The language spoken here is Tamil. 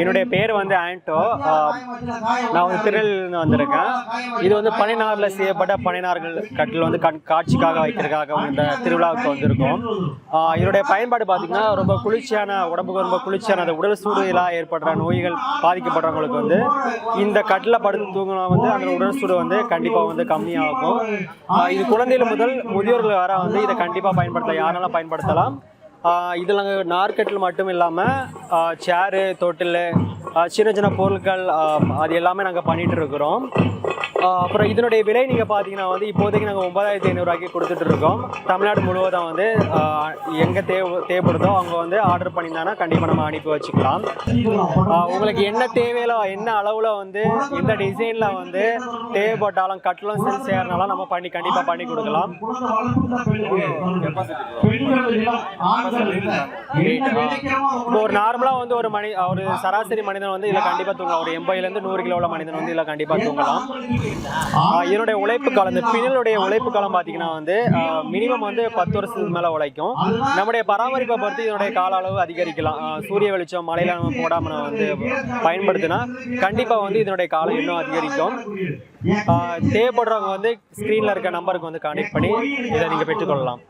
என்னுடைய பேர் வந்து ஆண்டோ. நான் வந்து திருநெல்வேலிருந்து வந்திருக்கேன். இது வந்து பனிநாரில் செய்யப்பட்ட பனிநார்கள் கட்டில் வந்து கண் காட்சிக்காக வைக்கிறதுக்காக இந்த திருவிழாவுக்கு வந்திருக்கோம். இதனுடைய பயன்பாடு பார்த்திங்கன்னா ரொம்ப குளிர்ச்சியான உடம்புக்கு ரொம்ப குளிர்ச்சியான அந்த உடல் சூடுலாம் ஏற்படுற நோய்கள் பாதிக்கப்படுறவங்களுக்கு வந்து இந்த கட்டில் படுத்து தூங்கினா வந்து அந்த உடல் சூடு வந்து கண்டிப்பாக வந்து கம்மியாகும். இது குழந்தைகள் முதல் முதியோர்கள் வர வந்து இதை கண்டிப்பாக பயன்படுத்தலாம். யாரெல்லாம் பயன்படுத்தலாம். இதில் நாங்கள் நார்க்கட்டில் மட்டும் இல்லாமல் சேரு தொட்டில் சின்ன சின்ன பொருட்கள் அது எல்லாமே நாங்கள் பண்ணிகிட்டு இருக்கிறோம். அப்புறம் இதனுடைய விலை நீங்கள் பார்த்தீங்கன்னா வந்து இப்போதைக்கு நாங்கள் ஒன்பதாயிரத்தி ஐநூறுரூவாய்க்கு கொடுத்துட்டு இருக்கோம். தமிழ்நாடு முழுவதும் வந்து எங்கே தேவை தேவைப்படுதோ அவங்க வந்து ஆர்டர் பண்ணியிருந்தாங்கன்னா கண்டிப்பாக நம்ம அனுப்பி வச்சுக்கலாம். உங்களுக்கு என்ன தேவையில என்ன அளவில் வந்து எந்த டிசைனில் வந்து தேவைப்பட்டாலும் கட்டலும் சரி செய்யறதுனால நம்ம பண்ணி கண்டிப்பாக பண்ணி கொடுக்கலாம். இப்போ ஒரு நார்மலாக வந்து ஒரு மனி ஒரு சராசரி மனிதன் வந்து இதில் கண்டிப்பாக தூங்கலாம். ஒரு எண்பதுலேருந்து நூறு கிலோ உள்ள மனிதன் வந்து இதில் கண்டிப்பாக தூங்கலாம். இதனுடைய உழைப்பு காலம் இந்த பின்னலுடைய உழைப்பு காலம் பார்த்தீங்கன்னா வந்து மினிமம் வந்து பத்து வருஷத்துக்கு மேலே உழைக்கும். நம்முடைய பராமரிப்பை பொறுத்து இதனுடைய கால அளவு அதிகரிக்கலாம். சூரிய வெளிச்சம் மழையில நம்ம போடாமல் நம்ம வந்து பயன்படுத்தினா கண்டிப்பாக வந்து இதனுடைய காலம் இன்னும் அதிகரிக்கும். தேவைப்படுறவங்க வந்து ஸ்க்ரீனில் இருக்க நம்பருக்கு வந்து கான்டெக்ட் பண்ணி இதை நீங்கள் பெற்றுக்கொள்ளலாம்.